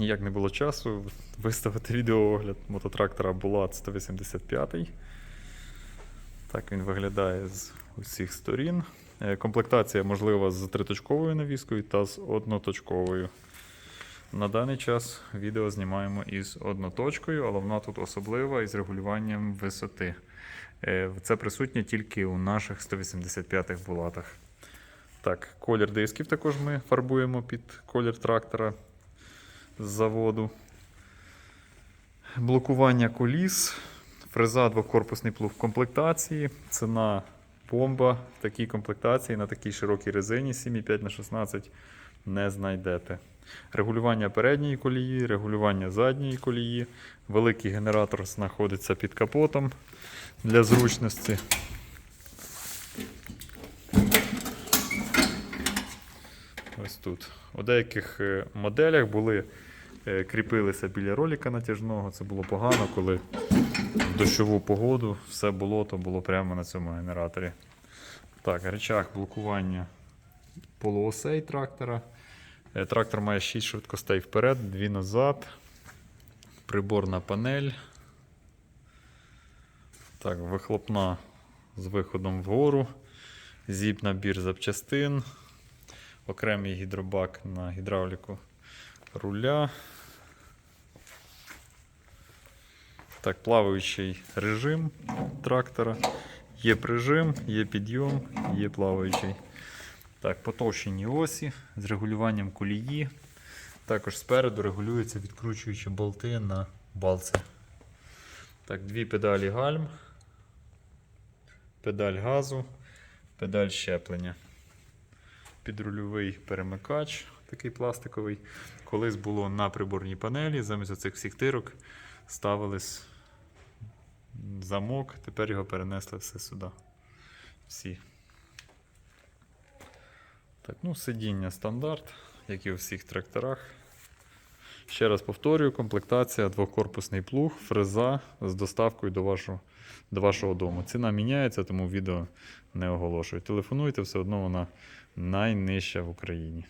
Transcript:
ніяк не було часу виставити відеоогляд мототрактора Булат 185. Так він виглядає з усіх сторін. Е, Комплектація можлива з триточковою навіскою та з одноточковою. На даний час відео знімаємо із одноточкою, але вона тут особлива із регулюванням висоти. Е, Це присутнє тільки у наших 185-х булатах. Так, колір дисків також ми фарбуємо під колір трактора заводу. Блокування коліс, фреза двокорпусний плуг в комплектації, ціна бомба в такій комплектації на такій широкій резині 7,5 на 16 не знайдете. Регулювання передньої колії, регулювання задньої колії. Великий генератор знаходиться під капотом для зручності. Ось тут. У деяких е, моделях були, кріпилися біля роліка натяжного. Це було погано, коли в дощову погоду все болото було прямо на цьому генераторі. Так, речах блокування полуосей трактора. Е, Трактор має 6 швидкостей вперед, 2 назад. Приборна панель. Так, вихлопна з виходом вгору. Зіп набір запчастин. Окремий гідробак на гідравліку руля. Так, плаваючий режим трактора. Є прижим, є підйом, є плаваючий. Так, потовщені осі з регулюванням колії. Також спереду регулюються відкручуючі болти на балці. Так, дві педалі гальм, педаль газу, педаль щеплення. Підрульовий перемикач, такий пластиковий. Колись було на приборній панелі, замість цих всіх тирок ставились замок, тепер його перенесли все сюди. Всі. Так, ну, сидіння стандарт, як і у всіх тракторах. Ще раз повторюю, комплектація двокорпусний плуг, фреза з доставкою до вашого, до вашого дому. Ціна міняється, тому відео не оголошую. Телефонуйте, все одно вона найнижча в Україні.